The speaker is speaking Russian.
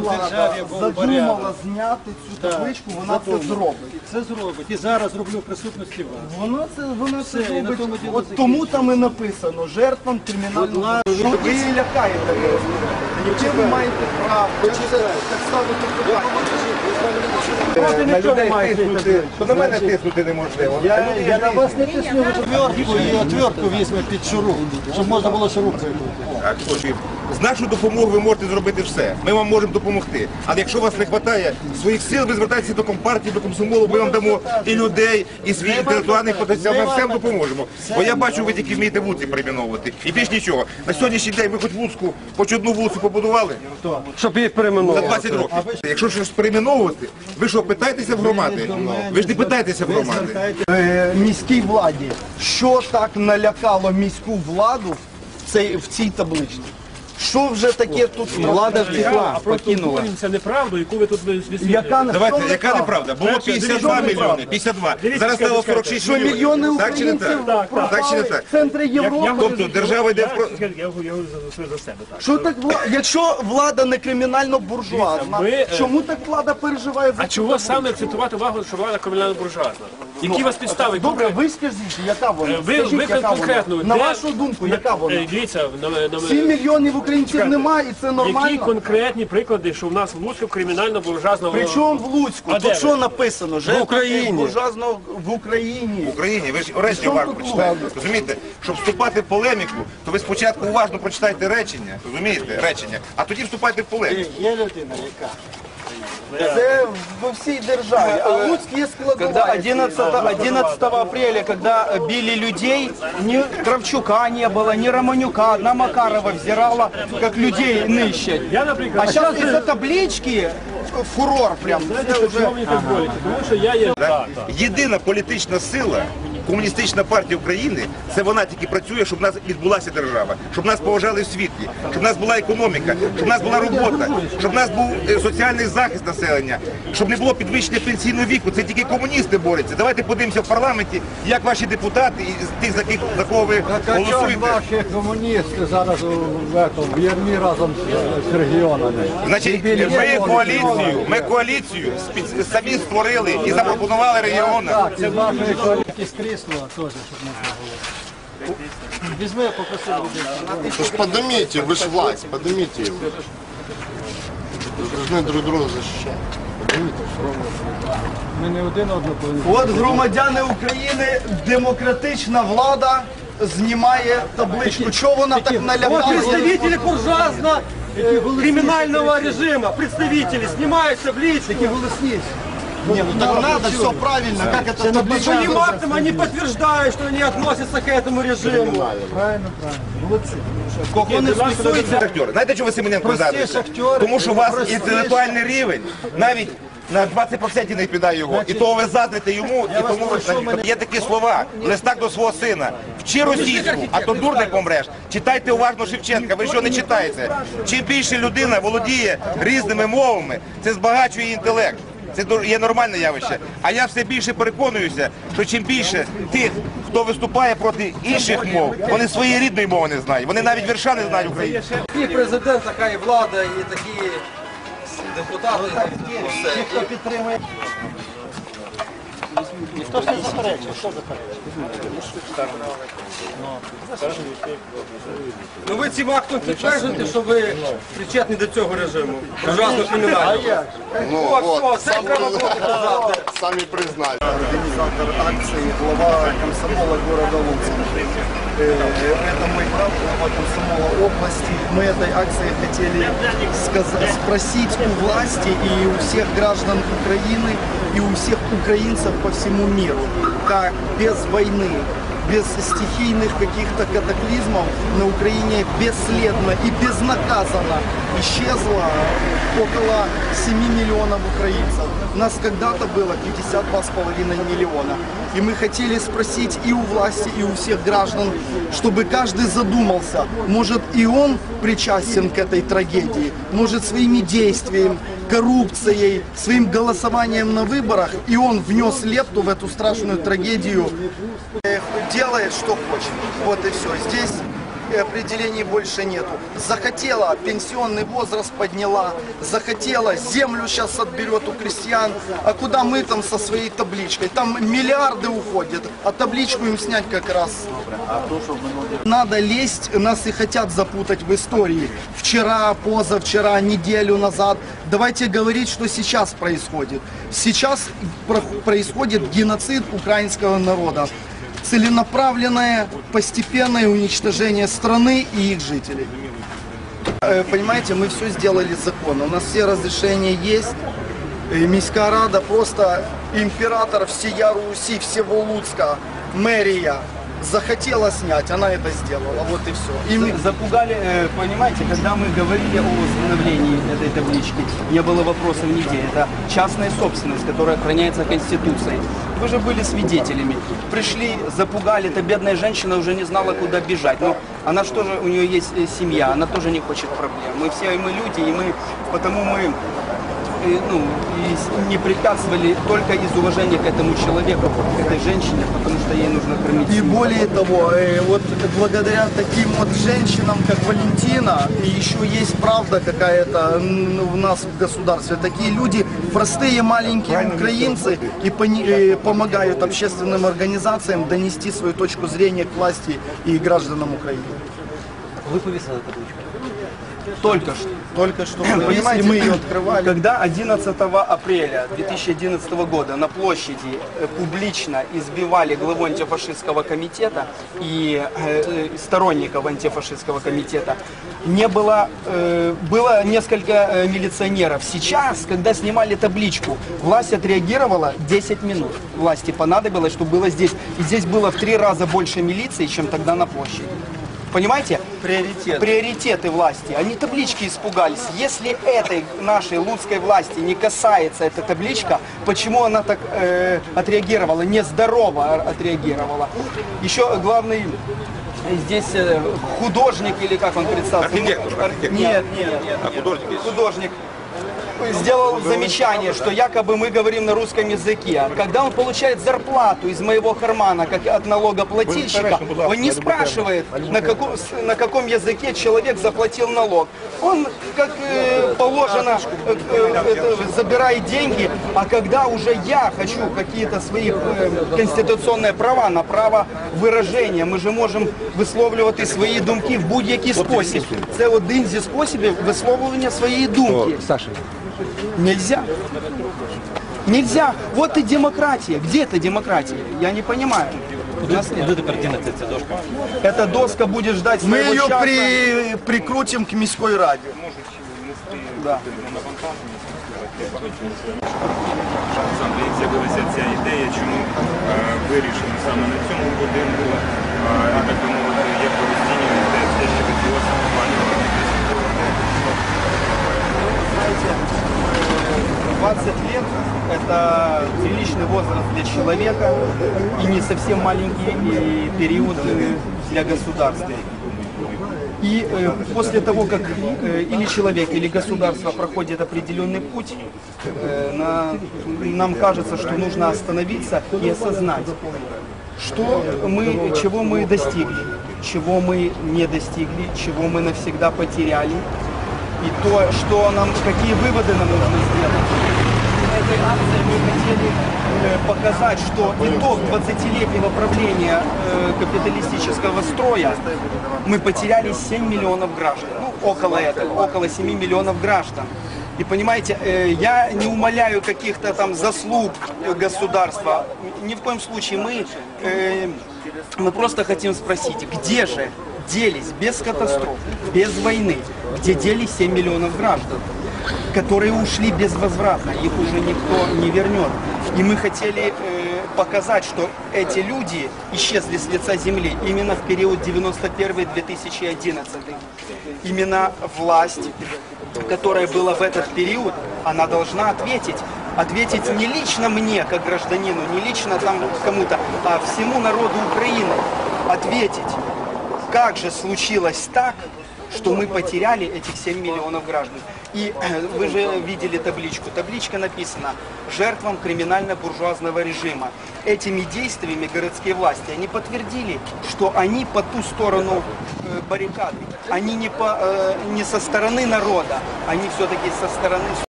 державі був задумала порядок. зняти цю Так, табличку, вона це задумала. зробить. Це зробить. І зараз роблю в присутності вас. Вона це вона це і на зробить. тому діло От тому там і написано жертвам кримінального Будь Що ви її лякаєте. Яке ви маєте право? Це так ставити питання? на людей тиснути, то на мене тиснути неможливо. Я, я на вас не тисну отвертку і отвертку візьме під шуруп, щоб можна було шуруп викрутити. Так, з нашою допомогою ви можете зробити все. Ми вам можемо допомогти. Але якщо вас не вистачає своїх сил, ви звертаєтеся до компартії, до комсомолу, ми вам дамо і людей, і свій інтелектуальний потенціал. Ми всім допоможемо. Бо я бачу, ви тільки вмієте вулиці перейменовувати. І більш нічого. На сьогоднішній день ви хоч в Луцьку, хоч одну вулицю побудували Щоб їх за 20 років. Якщо щось перейменовувати, ви що, питаєтеся в громади? Ви ж не питаєтеся в громади. Е, міській владі. Що так налякало міську владу в цій табличці? Що вже таке тут влада А просто обговорюємося неправду, яку ви тут висвітлюєте. Яка на Давайте, яка неправда? неправда? Було 52 мільйони, 52. Дивіться, Зараз стало скажіть, 46 Що мільйони мільйонів. Так чи не українців так? Так чи не пропали так? в центрі Європи? Тобто держава йде в про- Я, я, я за, за себе, так. Що так вла- якщо влада не кримінально буржуазна, Дивіться, е, чому так влада переживає за А чого саме акцентувати увагу, що влада кримінальна буржуазна? Які вас підстави? Добре, ви скажіть, яка вона? Е, Ви, Скажіть, ви яка конкретно. На де- вашу думку, яка Е, вона? Дивіться, на, на, 7 мільйонів українців Чекайте. немає, і це які нормально. конкретні приклади, що в нас в Луцьку кримінальна буржуазна Причому в Луцьку? А де Тут ви? що написано? Жертва Україні. буржуазного в Україні. В Україні, ви ж решті уважно прочитаєте. Розумієте, щоб вступати в полеміку, то ви спочатку уважно прочитайте речення, розумієте, речення, а тоді вступайте в полеміку. Є людина, яка? Це во всій державі. А Луцьк є складова. Когда 11, 11 апреля, когда э, били людей, ни Кравчука не было, ни Романюка, одна Макарова взирала, как людей нищать. Я, наприклад, А сейчас из-за таблички фурор прям. знаєте, чому мені так боляче? Тому що я є... Так, так. Єдина політична сила, комуністична партія України, це вона тільки працює, щоб в нас відбулася держава, щоб нас поважали в світі, щоб в нас була економіка, щоб в нас була робота, щоб в нас був е, соціальний захист населення, щоб не було підвищення пенсійного віку. Це тільки комуністи борються. Давайте подивимося в парламенті, як ваші депутати і тих, за ких за кого ви голосуєте. Наші комуністи зараз в, Єрмі разом з, з регіонами. Значить, ми коаліцію, ми коаліцію самі створили і запропонували регіонам Це вашої Якесь крісло теж, щоб можна було. Візьми, попроси людей. Слушай, поднимите, вы же власть, поднимите его. Вы должны друг друга защищать. Ми не один одного повинні. От громадяни України, демократична влада знімає табличку. Чого вона так налякала? Представители буржуазно криминального режима, представители снимают табличку. Ні, ну так надо, все правильно. Как это табличка? Своим актом они подтверждают, что они относятся к этому режиму. Кого не стосується? Актери. Знаєте, чого ви Семененко згадуєте? Тому що у вас інтелектуальний рівень навіть на 20% не відповідає його. І того ви заздрите йому, і тому ви є такі слова. Листак до свого сина. Вчи російську, а то дурник помреш. Читайте уважно Шевченка. Ви що не читаєте? Чим більше людина володіє різними мовами, це збагачує її інтелект. Це є нормальне явище. А я все більше переконуюся, що чим більше тих, хто виступає проти інших мов, вони своєї рідної мови не знають. Вони навіть вірша не знають українською. І президент, така і влада, і такі депутати. Ті, хто підтримує. Ніхто ж не заперечує, що заперечує? Ну ви цим актом підтверджуєте, що ви причетні до цього режиму. Ужасно кримінально. Ну О, вот, все, сам це треба було сказати. сами признали. Организатор акции, глава комсомола города Луцка. Э, Это мой брат, глава комсомола области. Мы этой акцией хотели сказ- спросить у власти и у всех граждан Украины, и у всех украинцев по всему миру, как без войны, без стихийных каких-то катаклизмов на Украине бесследно и безнаказанно исчезло около 7 миллионов украинцев. Нас когда-то было 52,5 миллиона. И мы хотели спросить и у власти, и у всех граждан, чтобы каждый задумался, может и он причастен к этой трагедии, может своими действиями, коррупцией, своим голосованием на выборах, и он внес лепту в эту страшную трагедию, э, делает, что хочет. Вот и все. Здесь определений больше нету. Захотела, пенсионный возраст подняла, захотела, землю сейчас отберет у крестьян. А куда мы там со своей табличкой? Там миллиарды уходят, а табличку им снять как раз. Надо лезть, нас и хотят запутать в истории. Вчера, позавчера, неделю назад. Давайте говорить, что сейчас происходит. Сейчас про- происходит геноцид украинского народа. Целенаправленное, постепенное уничтожение страны и их жителей. Э, Понимаете, мы все сделали законно. У нас все разрешения есть. Э, Міська рада, просто император всея Руси, всего Луцка, мэрия захотела снять, она это сделала. Вот и все. И мы- Запугали, э, понимаете, когда мы говорили о восстановлении этой таблички, не было вопросов нигде. Это частная собственность, которая охраняется Конституцией. Вы же были свидетелями. Пришли, запугали, эта бедная женщина уже не знала, куда бежать. Но она что же, у нее есть э, семья, она тоже не хочет проблем. Мы все, мы люди, и мы, потому мы ну, не препятствовали только из уважения к этому человеку, к этой женщине, потому что ей нужно кормить И семью. более того, э, вот благодаря таким вот женщинам, как Валентина, еще есть правда какая-то в нас в государстве. Такие люди, простые маленькие украинцы, и пони- э, помогают общественным организациям донести свою точку зрения к власти и гражданам Украины. Только что. Только что, Понимаете, мы ее открывали. Когда 11 апреля 2011 года на площади э, публично избивали главу антифашистского комитета и э, э, сторонников антифашистского комитета, не было, было несколько милиционеров. Сейчас, когда снимали табличку, власть отреагировала 10 минут. Власти понадобилось, чтобы было здесь. И здесь было в три раза больше милиции, чем тогда на площади. Понимаете? Приоритет. приоритеты власти. Они таблички испугались. Если этой нашей луцкой власти не касается эта табличка, почему она так э, отреагировала, нездорово отреагировала? Еще главный здесь э, художник или как он представился? Архитектор, архитектор. Нет, нет, нет. А художник есть? Художник сделал замечание, что якобы мы говорим на русском языке. Когда он получает зарплату из моего кармана, как от налогоплательщика, он не спрашивает, на каком, с- на каком языке человек заплатил налог. Он, как э, положено, э, э, это, забирает деньги, а когда уже я хочу какие-то свои э, конституционные права на право выраження, ми же можемо висловлювати свої думки в будь-який спосіб. Це один зі способів висловлювання своєї думки. Нельзя. Нельзя. Вот и демократия. Где эта демократия? Я не понимаю. У нас нет. Эта доска будет ждать Мы своего ее часа. при, прикрутим к міської раді. Да. Олександр, як з'явилася ця ідея, чому е, вирішено саме на цьому будинку, е, і так 20 лет – это приличный возраст для человека и не совсем маленький период для государства. И э, после того, как э, или человек, или государство проходит определенный путь, э, на- нам кажется, что нужно остановиться и осознать, что мы, чего мы достигли, чего мы не достигли, чего мы навсегда потеряли, и то, что нам, какие выводы нам нужно сделать. Этой акцией мы хотели э, показать, что итог 20-летнего правления э, капиталистического строя мы потеряли 7 миллионов граждан. Ну, около этого, около 7 миллионов граждан. И понимаете, э, я не умоляю каких-то там заслуг государства. Ни в коем случае мы, мы просто хотим спросить, где же делись без катастроф, без войны, где делись 7 миллионов граждан, которые ушли безвозвратно, их уже никто не вернет. И мы хотели э, показать, что эти люди исчезли с лица земли именно в период 91-2011. Именно власть, которая была в этот период, она должна ответить. Ответить не лично мне, как гражданину, не лично там кому-то, а всему народу Украины. Ответить, как же случилось так, что мы потеряли этих 7 миллионов граждан. И э, вы же видели табличку. Табличка написана «Жертвам криминально-буржуазного режима». Этими действиями городские власти, они подтвердили, что они по ту сторону э, баррикады. Они не, по, э, не со стороны народа, они все-таки со стороны